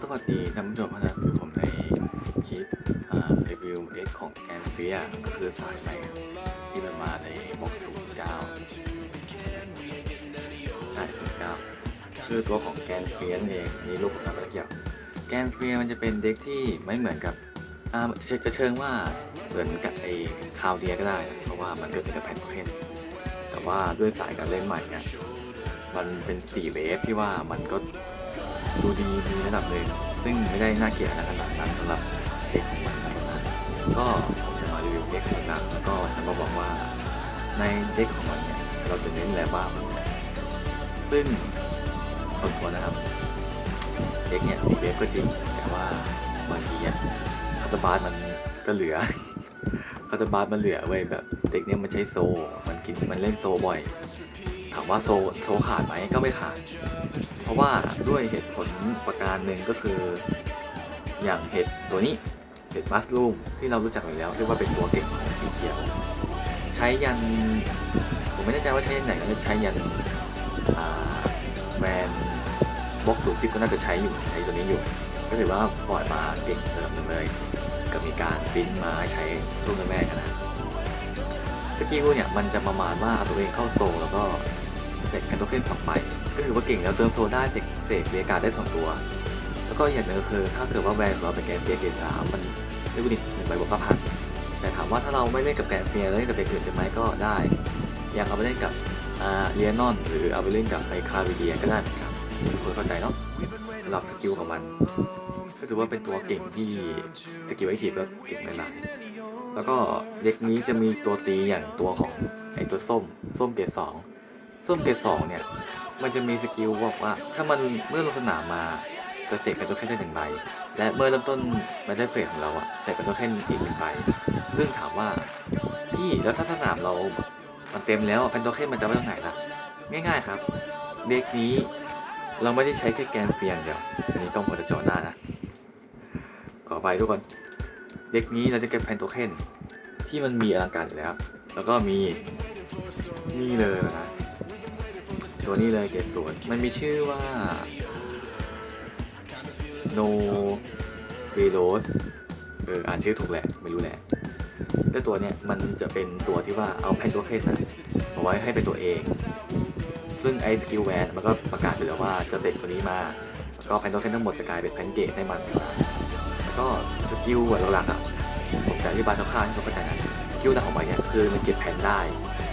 สวัสดีท่านผู้ชมนะครับอยู่ผมในคลิปรีวิวเด็กของแกนเฟียก็คือสายใหม่ที่มันมาในบ็อกศูนย์เก้าใช่ศูนย์เก้าคือตัวของแกนเฟียนั่นเองอันนี้รูปผมทำไม่เกี่ยวแกนเฟียมันจะเป็นเด็กที่ไม่เหมือนกับจะเชิงว่าเหมือนกับไอ้คาวเดียก็ได้นะเพราะว่ามันก็เป็นกับแผ่นเค็นแต่ว่าด้วยสายการเล่นใหม่เนี่ยมันเป็นสี่เวฟที่ว่ามันก็ ดูดีมีระดับเลย ซึ่งไม่ได้น่าเกลียดอะขนาดนั้นสำหรับเด็กของมันนะก็ผมจะมารีวิวเด็กต่างๆแล้วก็จะมาบอกว่าในเด็กของมันเนี่ยเราจะเน้นอะไรบ้างซึ่งส่วนตัวนะครับเด็กเนี่ยดีเวฟก็จริงแต่ว่าบางทีอะคาตาบาสมันก็เหลือคาตาบาสมันเหลือไว้ยแบบเด็กเนี่ยมันใช้โซ มันกินมันเล่นโซบ่อย ถามว่าโซโซขาดไหมก็ไม่ขาด เพราะว่าด้วยเหตุผลประการหนึ่งก็คือ อย่างเห็ดตัวนี้เห็ดมัสลูมที่เรารู้จักอยู่แล้วเรียกว่าเป็นตัวเก่งของสีเขียว ใช้ยัน ผมไม่แน่ใจว่าใช้ยันไหนนะใช้ยันแบรนบล็อกสูที่ก็น่าจะใช้อยู่ใช้ตัวนี้อยู่ ก็ถือว่าปล่อยมาเก่งระดับหนึ่งเลยก็มีการปิ้นมาให้ใช้ช่วงแรกๆนะสกิลเนี่ยมันจะประมาณว่าเอาตัวเองเข้าโซแล้วก็เสกแคนโตเค็นสองใบ ก็ถือว่าเก่งแล้วเติมโซได้เสกเสกเรียการได้สองตัว แล้วก็อย่างหนึงคือถ้าเกิดว่าแวนของเราเป็นแกนเฟียเกรดสามมันได้บุญหนึ่งใบบวกก้าพันแต่ถามว่าถ้าเราไม่เล่นกับแกนเฟียแล้วเล่นกับเด็กอื่นได้ไหมก็ได้อยางเอาไปเล่นกับอ่าเลียนอนหรือเอาไปเล่นกับไอคาวิเดียก็ได้เหมือนกันทุกคนเข้าใจเนาะสำหรับสกิลของมันก็ถือว่าเป็นตัวเก่งที่สกิลไอทีฟก็เก่งไม่หลายแล้วก็เด็กนี้จะมีตัวตีอย่างตัวของไอตัวส้ม ส้มเกรดสองส้มเกรดสองเนี่ย มันจะมีสกิลบอกว่า ถ้ามันเมื่อลงสนามมาจะเสกเป็นตัวแค่ได้หนึ่งใบ และเมื่อเริ่มต้นแมตช์เฟสของเราอะเสกเป็นตัวแค่อีกหนึ่งใบซึ่งถามว่าพี่แล้วถ้าสนามเรา มันเต็มแล้วอะเป็นตัวแค่มันจะไว้ตรงไหนล่ะ ง่ายๆครับ เด็กนี้เราไม่ได้ใช้แค่แกนเฟียงเดียว อันนี้ต้องพอจะจอหน้านะ ขอไปทุกคน เด็กนี้เราจะเก็บแพนโทเค็นที่มันมีอลังการอยู่แล้ว แล้วก็มีนี่เลยนะ ตัวนี้เลยเกตสวนมันมีชื่อว่า no v e l o s เอออ่านชื่อถูกแหละ ไม่รู้แหละแต่ตัวเนี้ยมันจะเป็นตัวที่ว่าเอาแพนตัวเคสนะเอาไว้ให้เป็นตัวเอง ซึ่งไอ้สกิลแวนมันก็ประกาศไปแล้วว่าจะเด็กตัวนี้มา แล้วก็แพนตัวเคสทั้งหมดจะกลายเป็นแพนเกตให้มันแล้วก็สกิลหลักๆอะผมจะอธิบายคร่าวๆให้ทุกคนเข้าใจนะสกิลหลักของมันเนี่ยคือมันเก็บแผนได้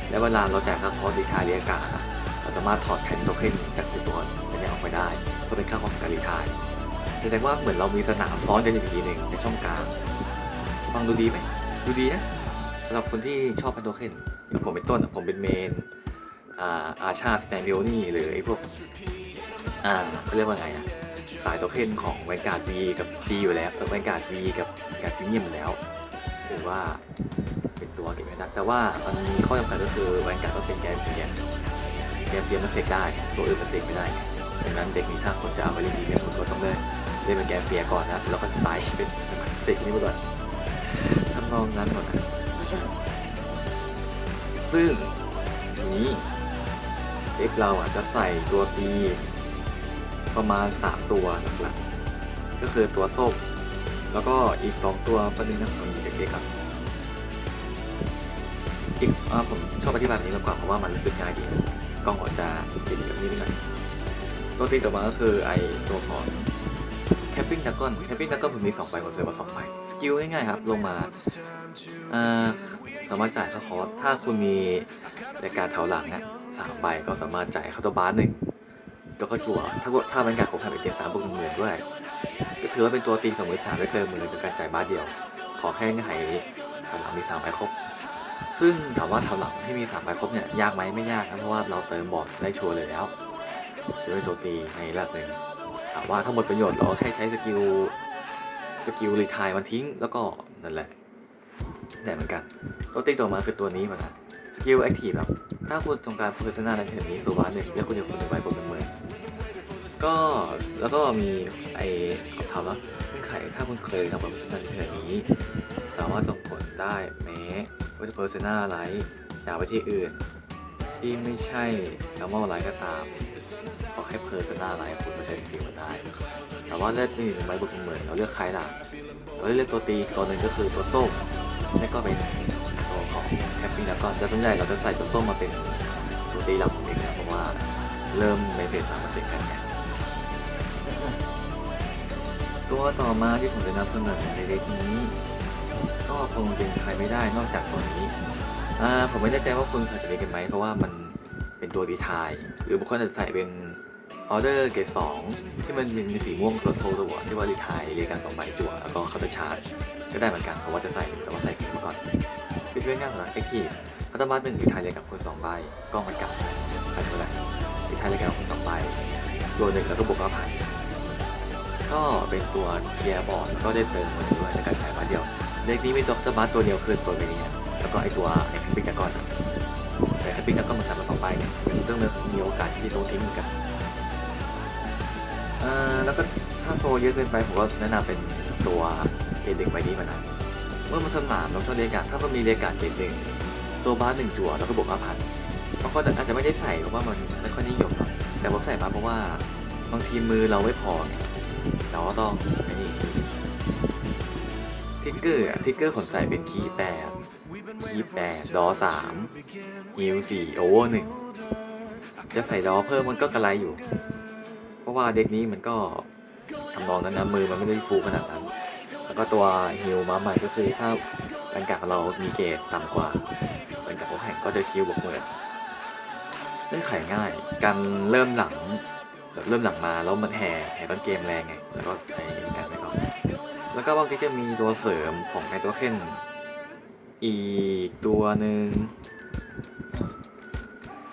และเวลาเราแจกค่าคอร์สดีคาเรียกาอะเรา สามารถถอดแผ่นโทเค็นจากตัวนี้ออกไปได้เพื่อเป็นค่าของการรีทายแสดงว่าเหมือนเรามีสนามซ้อนกันอยู่อีกทีหนึ่งในช่องกลางฟังดูดีไหมดูดีนะสำหรับคนที่ชอบแผ่นโทเค็นอย่างผมเป็นต้นผมเป็นเมนอาอาชาสแตนเดิโอนี่หรือไอ้พวกอ่าเขาเรียกว่าไงอะสายโทเค็นของแวนการ์ด V กับ G อยู่แล้วแวนการ์ด V กับการ์ดพรีเมียมแล้วถือว่าเป็นตัวเก็บไม่ได้แต่ว่ามันมีข้อจำกัดก็คือแวนการ์ดต้องเป็นแกนเพียง เกมเกมมันเสกได้ตัวอื่นมันเสกไม่ได้ดังนั้นเด็กนี้ถ้าคนจะเอาไปเล่นดีเนี่ยคุณก็ต้องเล่นเล่นเป็นแกมเฟียก่อนนะแล้วก็ใส่เป็นเสกนี้ไปก่อนทำนองนั้นหมดนะซึ่งทีนี้เด็กเราอะจะใส่ตัวตีประมาณสามตัวหลักๆก็คือตัวส้มแล้วก็อีกสองตัวประเด็นนะผมมีเด็กๆครับอีกอ่าผมชอบอธิบายแบบนี้มากกว่าเพราะว่ามันรู้สึกง่ายดี กล้องอาจจะติดกับนี้นิดหน่อยตัวตีต่อมาก็คือไอตัวของแคปปิ้งดักก้อนแคปปิ้งดักก้อนผมมี2ใบผมซื้อมา2ใบสกิลง่ายๆครับ ลงมาสามารถจ่ายค่าคอร์สถ้าคุณมีรายการแถวหลังนะสามใบก็สามารถจ่ายคาร์ตบาร์หนึ่งแล้วก็จั่วถ้าถ้าเป็นการผมทำเป็นเกมสามบวกหนึ่งหมื่นด้วย ก็ถือว่าเป็นตัวตีสองมือสามได้เกินมือเป็นการจ่ายบาร์เดียว ขอแค่เงื่อนไขแถวหลังมีสามใบครบ ซึ่งถามว่าแถวหลังที่มีสามใบครบเนี่ยยากไหมไม่ยากนะเพราะว่าเราเติมบอร์ดได้ชัวร์เลยแล้วจะเป็นตัวตีในระดับหนึ่งถามว่าถ้าหมดประโยชน์เราแค่ใช้สกิลสกิลรีทายมันทิ้งแล้วก็นั่นแหละแต่เหมือนกันตัวตีตัวมาคือตัวนี้มานะสกิลแอคทีฟครับถ้าคุณต้องการโปรเฟชชั่นแนลในเทอร์นี้สูบาหนึ่งแล้วคุณจะคุณหนึ่งใบโปรเป็นหมื่นก็แล้วก็มีไอ้คำถามว่าเงื่ถ้าคุณเคยทำโปรเฟชชั่นในเทอร์นี้ สามารถส่งผลได้แม้ ว่าจะเพอร์ซนาไลท์จากไปที่อื่น ที่ไม่ใช่ normal ไลท์ก็ตามขอให้เพอร์ซนาไลท์คุณมาใช้จริงมันได้ แต่ว่าเลือกมีหนึ่งใบบวกหนึ่งหมื่นเราเลือกใครล่ะเราเลือกตัวตีตัวหนึ่งก็คือตัวส้มนี่ก็เป็นตัวของแคปปี้แล้วก็จะส่วนใหญ่เราจะใส่ตัวส้มมาเป็นตัวตีหลักของเด็กนะเพราะว่าเริ่มในเฟสสามมาเป็นกันไงตัวต่อมาที่ผมจะนำเสนอในเด็กนี้ ก็คงเป็นใครไม่ได้นอกจากตัวนี้อ่าผมไม่แน่ใจว่าคุณใส่ไปกันไหมเพราะว่ามันเป็นตัวดีทายหรือบางคนอาจจะใส่เป็นออเดอร์เกรดสองที่มันมีสีม่วงตัวโทตัวที่ว่าดีทายเรียงกันสองใบจั่วแล้วก็เข้าไปชาร์จก็ได้เหมือนกันเพราะว่าจะใส่แต่ว่าใส่ผิดมาก่อนเป็นเรื่องง่ายสำหรับเอ็กซ์กีพัตมาหนึ่งดีทายเรียงกับคุณสองใบกล้องมันกลับไปเท่าไหร่ดีทายเรียงกับคุณสองใบตัวหนึ่งแล้วก็บวกเก้าพันก็เป็นตัวเกียร์บอร์ดก็ได้เติมมันด้วยในการใช้มาเดียว เด็กนี้มีตัวสมาร์ตตัวเดียวคือตัวนี้แล้วก็ไอตัวไอแคปปิ้งก้อนแต่แคปปิ้งก้อนมันสามารถต่อไปเนี่ยมันต้องมีโอกาสที่จะโดนทิ้งเหมือนกันอ่าแล้วก็ถ้าโซเยอะเกินไปผมก็แนะนำเป็นตัวเกรดเด็กใบนี้มานะเมื่อมันสนามเราชอบเรียกาถ้ามันมีเรียกาเกรดหนึ่งตัวบาสหนึ่งจั่วแล้วก็บวกห้าพันบางคนอาจจะไม่ได้ใส่เพราะว่ามันไม่ค่อยนิยมแต่ผมใส่มาเพราะว่าบางทีมือเราไม่พอเราก็ต้องอ้นี่ทิก เกอร์อะทิกเกอร์ผมใส่เป็นคีย์แปดยี่แปดดอสามฮิวสี่โอเวอร์หนึ่งจะใส่ดอเพิ่มมันก็กระไรอยู่ เพราะว่าเด็กนี้มันก็ทำนองนั้นนะมือมันไม่ได้ฟูขนาดนั้น แล้วก็ตัวฮิวมาใหม่ก็คือถ้าบรรกาศเรามีเกรดต่ำกว่าบรรกาศขอแข่งก็จะคิวบวกเหมื่นเล่นไขง่าย การเริ่มหลังแบบเริ่มหลังมาแล้วมันแห่แห่ต้นเกมแรงไง แล้วก็ใช้ แล้วก็บางทีจะมีตัวเสริมของไอตัวเคนอีกตัวหนึ่ง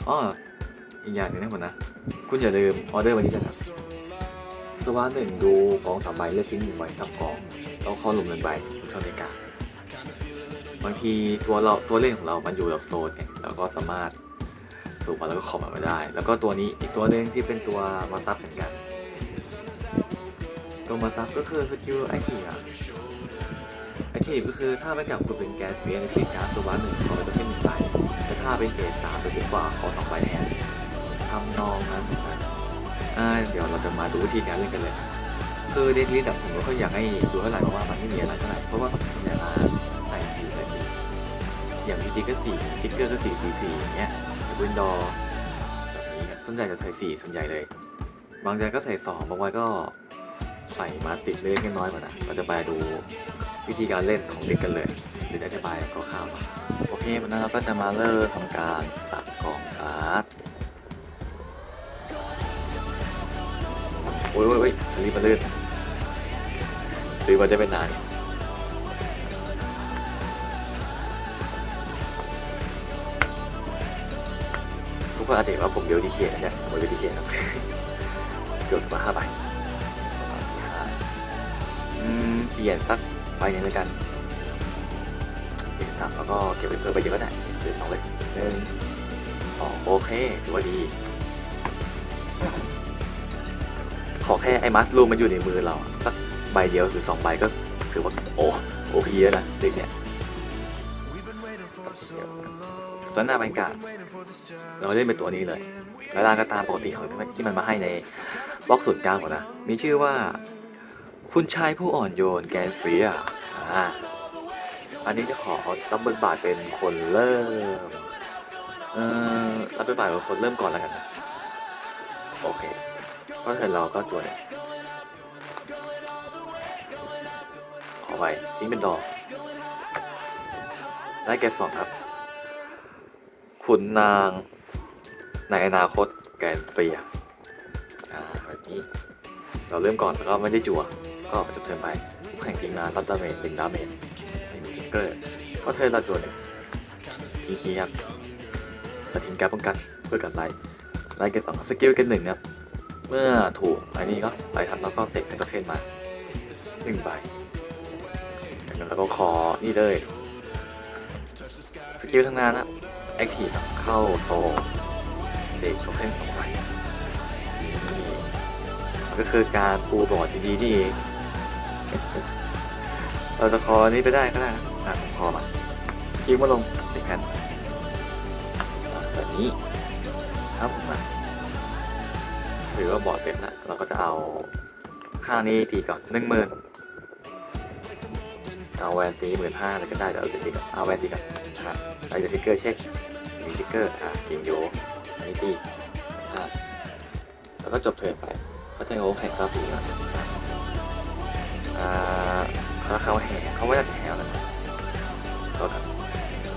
อ้ออีกอย่างหนึ่งนะผมนะ คุณอย่าลืมออเดอร์วันนี้นะครับสวัสดหนึ่งดูกองสามใบเลือกทิ้งหนึ่งใบทับกองแล้วเข้าลงหนึ่งใบคุณชอบในกาบางทีตัวเราตัวเล่นของเรา มันอยู่กับโซนไงเราก็สามารถสูบมาแล้วก็ขอบมันมาได้ แล้วก็ตัวนี้อีกตัวหนึ่งที่เป็นตัวมาซับเหมือนกัน ตัวมาซับก็คือสกิลไอทีอะไอทีก็คือถ้าไม่กับคุณเป็นแกสเฟียในที่การ์ตัวบ้านหนึ่งขอจะเป็นหนึ่งใบแต่ถ้าเป็นเกรดสามหรือเป็นกว่าขอสองใบแทนทำนองนั้นนกันอ่าเดี๋ยวเราจะมาดูวิธีการเล่นกันเลย คือเดทลิสต์ผมก็ค่อยอยากให้ดูเท่าไหร่เพราะว่ามันไม่มีอะไรเท่าไหร่เพราะว่าผมอยาใส่สีใส่สีอย่างพีจีก็สี่ทิกเกอร์ก็สี่สี่สี่อย่างเงี้ยวินดอแบบนี้ครับส่วนใหญ่จะใส่สี่ส่วนใหญ่เลย บางใจก็ใส่สองบางวันก็ ใส่มาติดเล็กน้อยกว่านะเราจะไปดูวิธีการเล่นของเด็กกันเลยเดี๋ยวอธิบายคร่าวๆหน่อยโอเควันนั้นเราก็จะมาเริ่มทำการตัดกล่องการ์ดโอ้ยโอ้ยโอ้ยอันนี้มันลื่นหรือว่าจะเป็นนานทุกคนอาจจะเห็นว่าผมเบลดีเคนะเนี่ยผมเบลดีเคครับเกือบมาห้าใบ เปลี่ยนสักใบหนึ่งแล้วกันเปลี่ยนสักแล้วก็เก็บไว้เพิ่มไปเยอะก็ได้เปลี่ยนสองเลยหนึ่งสองโอเคถือว่าดี ขอแค่ไอ้มัสลูมมันอยู่ในมือเราสักใบเดียวหรือสองใบก็ถือว่าโอ้โอพีแล้วนะเด็กเนี่ยส่วนหน้าบรรยากาศเราเล่นเป็นตัวนี้เลยแล้วร่าก็ตามปกติของที่มันมาให้ในบล็อกสุดกลางก่อนนะ มีชื่อว่า คุณชายผู้อ่อนโยนแกนเฟียอ่าอันนี้จะขอรับบทบาทเป็นคนเริ่ม เอ่อรับบทบาทเป็นคนเริ่มก่อนแล้วกันนะโอเคเพราะฉะนั้นเราก็ตัวเนี่ยขอไปทิ้งเป็นดอก ได้แกนสองครับคุณนางในอนาคตแกนเฟียอ่าแบบนี้ เราเริ่มก่อนแล้วก็ไม่ได้จั่ว ก็จะเทินไปแข่งจริงมารับดาเมจหนึ่งดาเมจไม่มีทิกเกอร์ก็เทิร์นเราจั่วหนึ่งทีคีครับตัดทิ้งการป้องกันเพื่อกันไล่ไล่เกตสองสกิลเกตหนึ่งครับเมื่อถูกอันนี้ก็ไปทันแล้วก็เสกเป็นประเภทมาหนึ่งใบจากนั้นเราก็คอนี่เลยสกิลทั้งนั้นนะแอคทีฟเข้าโซเสกประเภทสองใบก็คือการปูบอร์ดดีๆนี่เอง เราจะคอนี้ไปได้ก็ได้นะอะคอมาคิวมาลงสิแผ่นแบบนี้ครับผมถือว่าบอร์ดเต็มแล้วเราก็จะเอาข้านี้ตีก่อนหนึ่งหมื่นเอาแวนตีหมื่นห้าเลยก็ได้เดี๋ยวเอาตีก่อนเอาแวนตีก่อนนะครับไอ้เดี๋ยวทิกเกอร์เช็คมีทิกเกอร์อะกิงโยอันนี้ตีอะแล้วก็จบเทิร์นไปเขาจะโอ้แห่งกราฟีนะอ่า ถ้าเขาแห่เขาไม่ได้แห่แล้วนะก็ครับ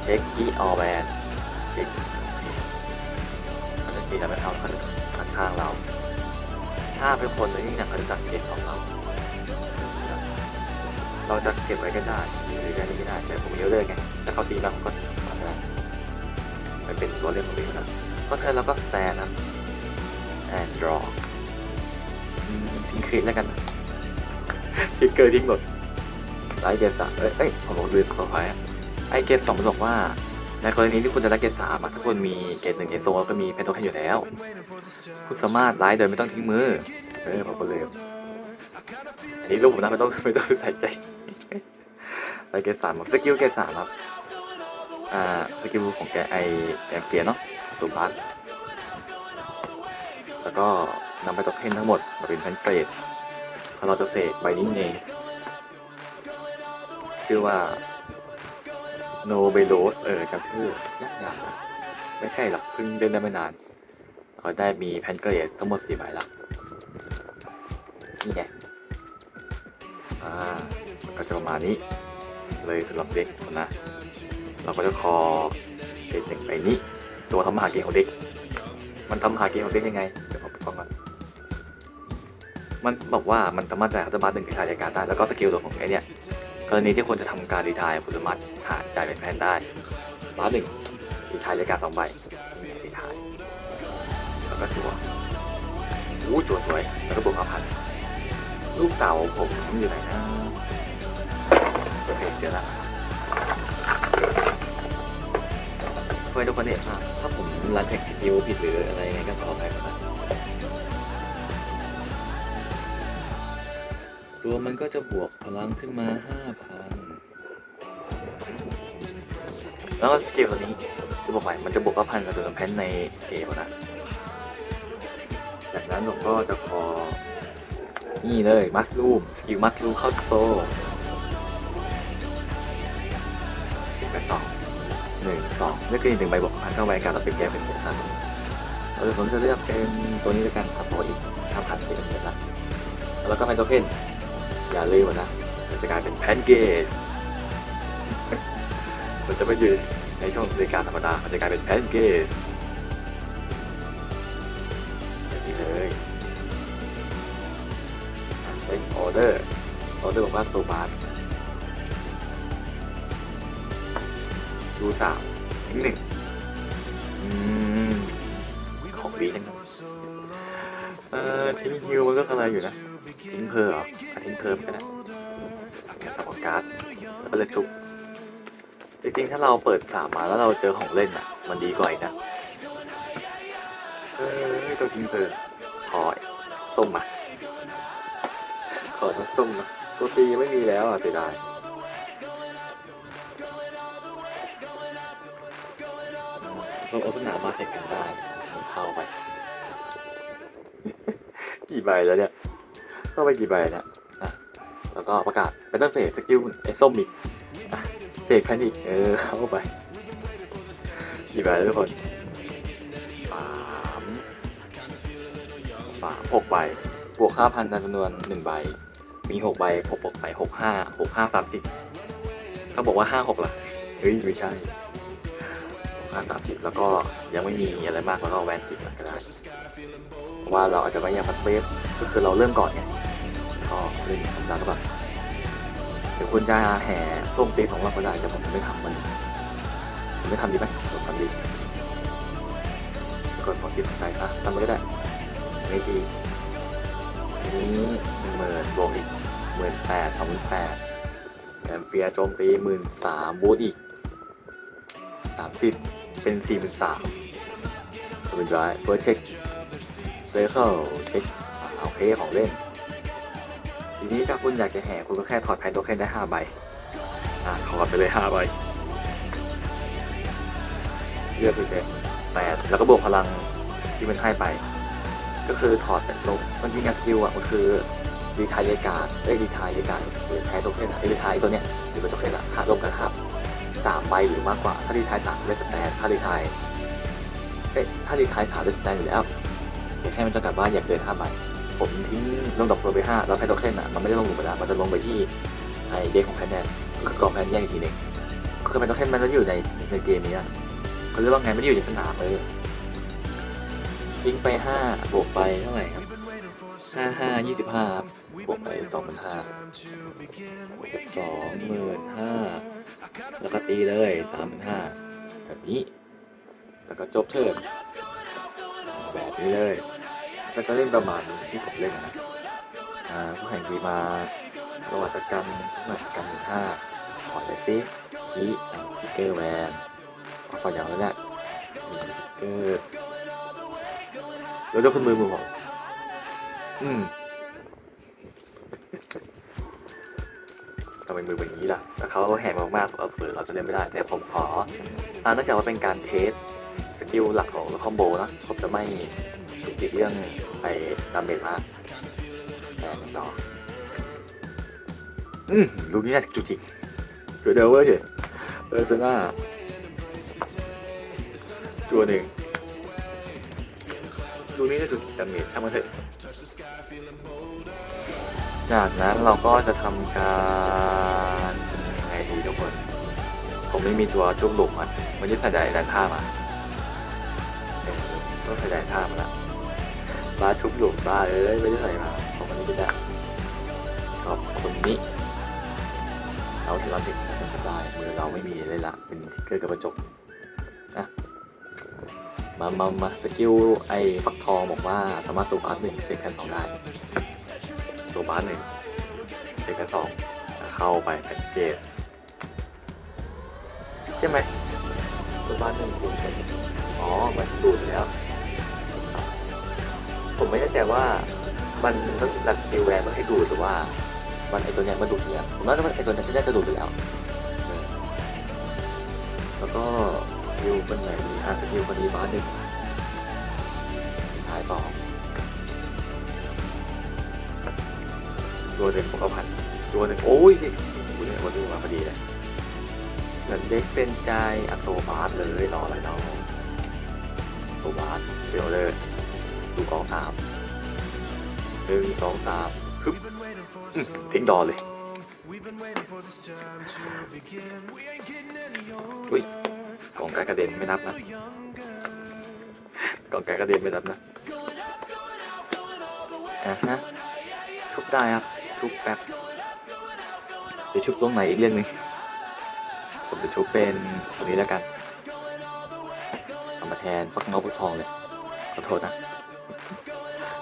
เช็คคีย์ออแวนเช็คเขาจะตีแล้วไม่เข้าเขาจะข้างข้างเรา ถ้าเป็นคนในนี่นะเขาจะจัดเก็บของเรา เราจะเก็บไว้ก็ได้หรือจะนี่ก็ได้แต่ผมเยอะเลยไงถ้าเขาตีมาผมก็ทำได้มันเป็นตัวเล่นของพี่นะก็เธอเราก็แซนนะ and draw อืมทิ้งคลิปแล้วกันทิกเกอร์ทิ้งหมด ไลท์เกมสามเอ้ยเอ้ยผมบอกลืมขออภัยไอเกมสองมันบอกว่าในกรณีที่คุณจะได้เกมสามอะถ้าคุณมีเกมหนึ่งเกมโซนก็มีเป็นตัวแค่อยู่แล้ว คุณสามารถไลท์โดยไม่ต้องทิ้งมือเออผมก็เลยอันนี้ลูกผมนะไม่ต้องไม่ต้องใส่ใจไลท์เกมสามสกิลเกมสามครับอ่าสกิลของแกไอแกมเปียเนาะสูบัสแล้วก็นำไปตกเทนทั้งหมดมาเป็นแพนเฟรดเราจะเสกใบนี้เอง ชื่อว่าโนเบโลสเออจำชื่อยากยากนะไม่ใช่หรอกเพิ่งเล่นได้ไม่นานเราได้มีแพนเกรดทั้งหมดสี่ใบละนี่ไงอ่าก็จะประมาณนี้ เลยสำหรับเด็กนะ เราก็จะคอเป็นหนึ่งไปนี้ ตัวทำมหาเกมของเด็ก มันทำมหาเกมของเด็กยังไงเดี๋ยวผมฟังก่อนมันบอกว่ามันสามารถจ่ายอัตโนมัติหนึ่งในรายการได้แล้วก็สกิลตัวของไอเนี่ย กรณีที่คนจะทำการรีทายคุณสามารถหาจ่ายเป็นแพนได้บ้าหนึ่งรีทายรายการสองใบรีทายแล้วก็จั่วอู้จั่วสวยแล้วก็บวกห้าพันลูกเต่าผมอยู่ไหนนะโอเคเจอละเพื่อนทุกคนเห็นภาพถ้าผมรันแท็กสกิลผิดหรืออะไรไงก็ขออภัยก่อน ตัวมันก็จะบวกพลังขึ้นมา 5,000 แล้วก็สกิลตัวนี้จะบอกใหม่มันจะบวกกับพันกับตัวแพนในเกมนะ จากนั้นผมก็จะขอ นี่เลยมัสลูมสกิลมัสลูมเข้าโซสิบแปดสองหนึ่งสองเลือกอีกหนึ่งใบบวกพันเข้าไปการเราเป็นแก้เป็นเจ็ดพันเราจะผมจะเลือกเป็นตัวนี้แล้วกันครับเพราะว่าอีกห้าพันเป็นเจ็ดละแล้วก็เป็นโทเค็น อย่าลืมนะ มันจะกลายเป็นแพนเกตมันจะไม่อยืนในช่องบริการธรรมดา มันจะกลายเป็นแพนเกตแบบนี้เลยเป็นออเดอร์ ออเดอร์บอกว่าตัวบาสดูสามทิ้งหนึ่งอืมของดีจังเออทิ้งฮิวมันก็อะไรอยู่นะทิ้งเพอเหรอ ทิ้งเพอไปก็ได้สับการ์ดแล้วก็เลยทุบจริงๆ ถ้าเราเปิดสามมาแล้วเราเจอของเล่นอะ มันดีกว่าอีกนะ เออตัวทิ้งเพอขอส้มมา ขอน้ำส้มนะตัวตีไม่มีแล้วอะเสียดายเราเอาสนามมาเสร็จกันได้เข้าไป กี่ใบแล้วเนี่ย เข้าไปกี่ใบเนี่ย แล้วก็ประกาศเป็นต้นเฟสสกิลไอ้ส้มอีกเสกแพนิกเออเข้าไปกี่ใบแล้วทุกคนสามสามหกใบบวกห้าพันจำนวนหนึ่งใบ มีหกใบหกบวกใบหกห้าหกห้าสามสิบเขาบอกว่าห้าหกล่ะเฮ้ยไม่ใช่หกห้าสามสิบแล้วก็ยังไม่มีอะไรมากแล้วก็แวนติดก็ได้เพราะว่าเราอาจจะไม่อยากพัดเวฟก็คือเราเริ่มก่อนไง ก็เล่นธรรมดาก็แบบเดี๋ยวคุณจะแห่ส้มตีของเราก็ได้แต่ผมไม่ทำมันผมไม่ทำดีไหมผมทำดีกดขอคิดสนใจอะทำไปก็ได้ไม่ดีนี้หมื่นบวกอีกหมื่นแปดสองหมื่นแปดแถมเฟียโจมตีหมื่นสามบูทอีกสามสิบเป็นสี่หมื่นสามเป็นไรเฟิร์สเช็คเลเคิลเช็คโอเคของเล่น ทีนี้ถ้าคุณอยากจะแห่คุณก็แค่ถอดแพนโทเค็นได้ห้าใบอะถอดไปเลยห้าใบเลือกไปเลยแปดแล้วก็บวกพลังที่มันให้ไป ก็คือถอดแต่ลงมันจริงๆสกิลอะมันคือรีทายเลกาเอ้ยรีทายเลกาหรือแพ้โทเค็นอะไอ้รีทายตัวเนี้ยหรือเป็นโทเค็นอะหารวมกันครับสามใบหรือมากกว่า ถ้ารีทายสามได้สแตนถ้ารีทายเอ้ยถ้ารีทายสามได้สแตนอยู่แล้วแต่แค่มันจำกัดว่าอย่าเกินห้าใบ ผมทิ้งลงดอกโปรไปห้าแล้วแพ้โทเค็นอะมันไม่ได้ลงหลุมไปแล้วมันจะลงไปที่ไอเด็กของแพนแนนคือกองแพนแยกอีกทีหนึ่งคือแพนโทเค็นมันไม่ได้อยู่ในในเกมนี้อะเขาเรียกว่าไงไม่ได้อยู่ในสนามเลยทิ้งไปห้าบวกไปเท่าไหร่ครับห้าห้ายี่สิบห้าบวกไปสองพันห้าสองหมื่นห้าแล้วก็ตีเลยสามพันห้าแบบนี้ แล้วก็จบเทิร์นแบบนี้เลย ก็จะเล่นประมาณที่ผมเล่นนะอ่าผู้แข่งกีมาประวัติกรรมผู้แข่งกรรมหนึ่งห้าขอเลยซิคีสเกอร์แวนเอาขอยาวแล้วเนี่ยมีสติ๊กเกอร์แล้วจะขึ้นมือมือผมอืมทำไมมือเป็นอย่างนี้ล่ะแต่เขาแหกมากๆเราเผื่อเราจะเล่นไม่ได้แต่ผมขออ่าเนื่องจากว่าเป็นการเทสสกิลหลักของคอมโบนะผมจะไม่ ถูกติดเรื่องไปดาเมจมากแต่ไม่ต่ออืมลูกนี้น่าจะจุกจิกเดี๋ยวเดี๋ยวเว้ยเฉยเออซน่าตัวหนึ่งลูกนี้จะจุกดาเมจช่างมันเถอะจากนั้นเราก็จะทำการยังไงดีทุกคนผมไม่มีตัวจุกหลุมอะมันยึดขยายด้านข้างมาเออต้องขยายข้ามาละ บ้าชุบหลุมบ้าเอ้ยไม่ได้ใส่มาผมมันนี้ไม่ได้ขอบคุณนี้ เราที่เราติดสบายมือเราไม่มีเลยละเป็นทิกเกอร์กับกระจกนะมามามาสกิลไอ้ฟักทองบอกว่าสามารถตัวอาร์ตหนึ่งเซ็กแคนสองได้ตัวบานหนึ่งเอกสองเข้าไปแพ็กเกจใช่ไหมตัวบานหนึ่งคูณเป็นอ๋อมันดูดอยู่แล้ว ผมไม่แน่ใจว่ามันต้องรักเอแวร์มันให้ดูดหรือว่า มันไอตัวเนี้ยมันดูดเนี่ยผมว่าไอตัวเนี้ยน่าจะดูดอยู่แล้ว แล้วก็สกิลคนไหนดีอะสกิลคนนี้บ้านหนึ่งท้ายสองตัวหนึ่งผมก็พันตัวหนึ่งโอ้ยนี่คุณเนี่ยวันนี้มาพอดีเลยเหมือนเด็กเป็นใจอัตโตบาสเลยรออะไรน้องโตบาสเดี๋ยวเลย ดูกองสามหนึ่งสองสามฮึบทิ้งดอเลยอุ้ยกองการกระเด็นไม่นับนะกองการกระเด็นไม่นับนะอะฮะทุบได้ครับชุบแป๊บจะชุบตรงไหนอีกเรื่องหนึ่งผมจะชุบเป็นตัวนี้แล้วกันเอามาแทนฟักเงาฟักทองเลยขอโทษนะ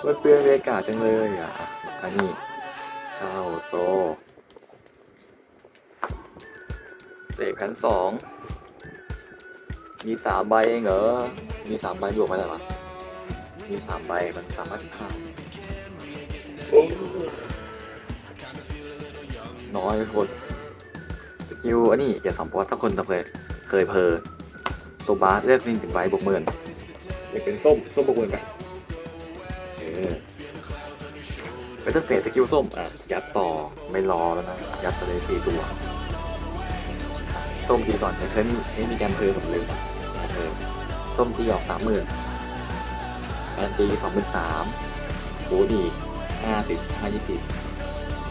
มันเปลืองเรกาศจังเลยอะ อันนี้ข้าวโซเสกแผ่นสอง มีสามใบเองเหรอ มีสามใบบวกมาแล้วะมีสามใบมันสามารถขาโอ้น้อยคนสกิลอันนี้อย่าสัมปวัตถ้าคนเคยเคยเพอโซบาสเลือกลิงเป็นใบบวกหมื่นอยากเป็นส้ม ส้มบวกหมื่นไปเออ ไปตั้งเฟสสกิลส้มอะยัดต่อไม่รอแล้วนะ ยัดไปเลยสี่ตัวส้มทีก่อนแต่เพิ่มไม่มีการเพอผมลืมเออส้มตีออกสามหมื่นแอนตีสองหมื่นสามโอ้ดีห้าสิบห้ายี่สิบ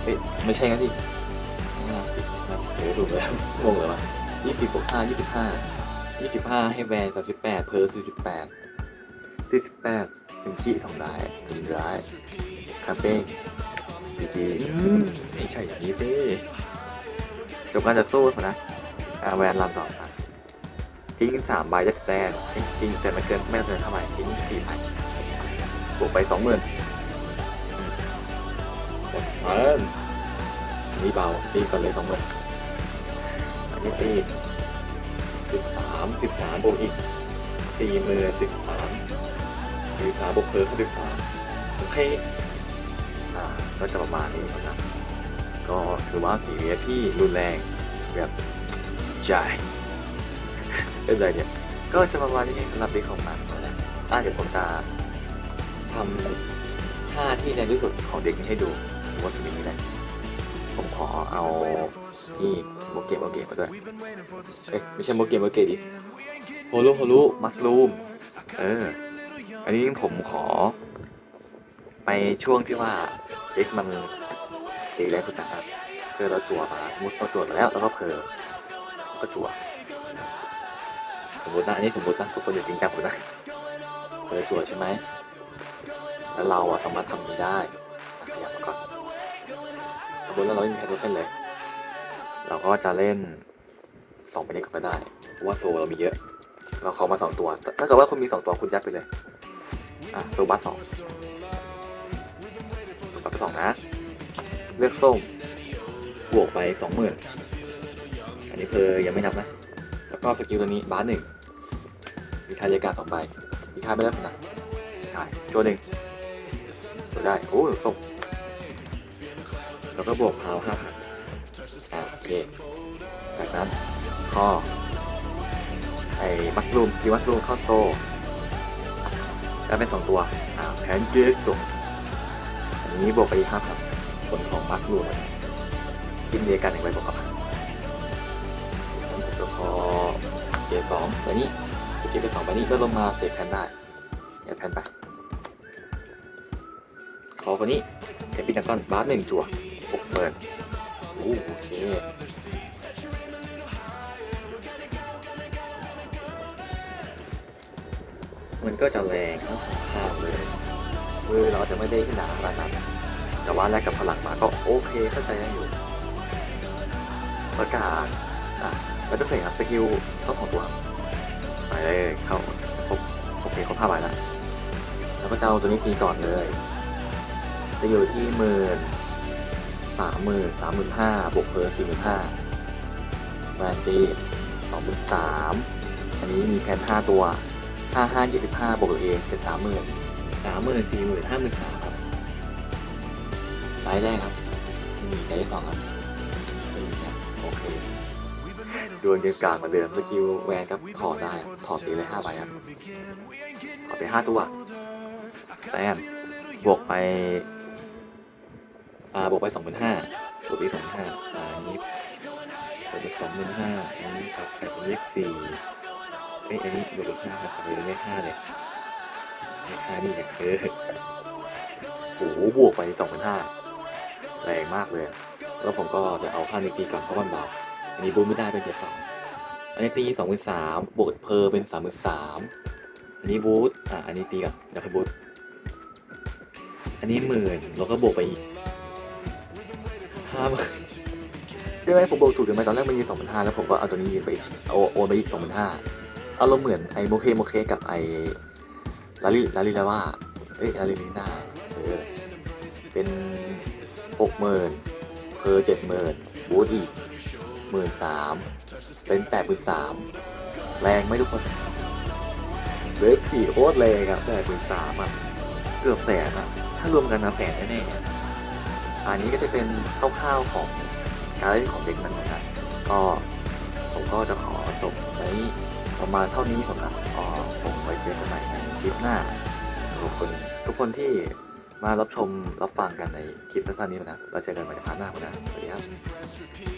เฮ้ยไม่ใช่งั้นดิห้าสิบครับเออถูกแล้วงงเลยวะยี่สิบบวกห้ายี่สิบห้ายี่สิบห้าให้แวนสามสิบแปดเพอสี่สิบแปดสี่สิบแปด ถึงขี้สองได้ถึงร้ายคาเฟ่พีจีไม่ใช่อย่างนี้สิจบการจะสู้นะแวนรันสองครับทิ้งสามใบจะสแตนทิ้งแต่ไม่เกินไม่เกินเท่าไหร่ทิ้งสี่ใบบวกไปสองหมื่นเอินอันนี้เบาตีก่อนเลยสองหมื่นอันนี้ตีสิบสามสิบสามบวกอีกสี่หมื่นสิบสาม สิบสามบวกเพอสิบสามโอเคอ่าก็จะประมาณนี้นะครับ ก็ถือว่าสีเวียพี่รุนแรงแบบใจเป็นไรเนี่ยก็จะประมาณนี้สำหรับเด็กของมันนะอ่าเดี๋ยวผมจะทำท่าที่ในที่สุดของเด็กนี้ให้ดูว่าจะมีนี่แหละผมขอเอาที่โมเกะโมเกะมาด้วยเอ๊ะไม่ใช่โมเกะโมเกะดิโฮลุโฮลุมัสลูมเออ อันนี้ผมขอ ไปช่วงที่ว่าเด็กมันตีแรงสุดนะครับเพื่อเราจั่วมาสมมติเราจั่วแล้วแล้วก็เพลอก็จั่วสมมตินะอันนี้สมมตินะทุกคนอย่าจริงจังผมนะเพลอจั่วใช่ไหมแล้วเราอะสามารถทำนี้ได้ขยับมาก่อนสมมติว่าเราไม่มีใครรู้เส้นเลย เราก็จะเล่นสองไปนี้ก่นก็ได้เพราะว่าโซเรามีเยอะเราขอมาสองตัว ถ้าเกิดว่าคุณมีสองตัวคุณยัดไปเลย อะโซบัสสองบัสสองนะ เลือกส้ม บวกไปสองหมื่นอันนี้เพอยังไม่นับนะ แล้วก็สกิลตัวนี้บาสหนึ่งมีคายาการสองใบมีค่าไม่ได้ขนาดใช่ตัวหนึ่งตัวได้ โอ้ส้มแล้วก็บวกพาวห้าพันอ่าโอเค จากนั้นข้อไอ้มัสลูมกีมัสลูมเข้าโต แล้วเป็นสองตัวแผนเยอะจบอันนี้บวกไปห้าพันส่วนของมัสลูมกินเดียกันหนึ่งใบบวกกับพันผมจะขอเกสองใบนี้เกสไปสองใบนี้แล้วลงมาเสกแพนได้อย่าแพนไปขอคนนี้เทปปิ้งจังก้อนบาสหนึ่งจั่วหกเปิดโอ้โอเค มันก็จะแรงทั้งสองข้างเลยมือเราจะไม่ได้ขนาดขนาดนั้นแต่ว่าแลกกับพลังมาก็โอเคเข้าใจได้อยู่ประกาศอะแล้วก็เพลงครับสกิลเข้าของตัวไปเลยเข้าครบโอเคครบห้าใบแล้วแล้วก็จะเอาตัวนี้ตีก่อนเลย จะอยู่ที่หมื่นสามหมื่นสามหมื่นห้าบวกเพอร์สี่หมื่นห้าแวนตีสองหมื่นสามอันนี้มีแพนห้าตัว ห้าห้ายี่สิบห้าบวกตัวเองเป็นสามหมื่นสามหมื่นสี่หมื่นห้าหมื่นสามครับไซส์แรกครับนี่ไซส์ที่สองครับนี่ครับโอเคดวลเดียวกลางเหมือนเดิมสกิลแวนครับถอดได้ถอดตีเลยห้าใบครับถอดไปห้าตัวแต้มบวกไปอ่าบวกไปสองหมื่นห้าบวกไปสองหมื่นห้าอ่าอันนี้บวกไปสองหมื่นห้าอันนี้ครับแต่เป็นเลขสี่ เอ้ยอันนี้บวกเลขห้าครับเลยเลขห้าเลยเลขห้านี่เนี่ยเออโอ้โหบวกไปสองพันห้าแรงมากเลย แล้วผมก็จะเอาค่าในตีกลับเพราะมันเบาอันนี้บูทไม่ได้เป็นเจ็ดสองอันนี้ตีสองเป็นสามบวกเพอร์เป็นสามเป็นสามอันนี้บูทอะอันนี้ตีกับเดี๋ยวให้บูทอันนี้หมื่นแล้วก็บวกไปอีกห้าหมื่นใช่ไหมผมบวกถูกถึงไหมตอนแรกมันมีสองพันห้าแล้วผมก็เอาตัวนี้ยืนไปอีกเอาโอนไปอีกสองพันห้า อารมณ์เหมือนไอโมเคโมเคกับไอลาลิลาลิลาว่าเอ้ยลาลิลิน่าเออเป็นหกหมื่นเพอเจ็ดหมื่นบูธอีกหมื่นสามเป็นแปดหมื่นสามแรงไหม่ทุกคนเล็กสี่โคตรแรงอะแปดหมื่นสามอะเกือบแสนอะถ้ารวมกันนะแสนแน่ๆอันนี้ก็จะเป็นคร่าวๆของการเล่นของเด็กมันนะครับก็ผมก็จะขอจบไว้ ประมาณเท่านี้สำหรับอ๋อผมไว้เจอกันใหม่ในคลิปหน้าทุกคนทุกคนที่มารับชมรับฟังกันในคลิปสั้นๆนี้นะเราเจอกันใหม่ในพาร์ทหน้าคนนะสวัสดีครับ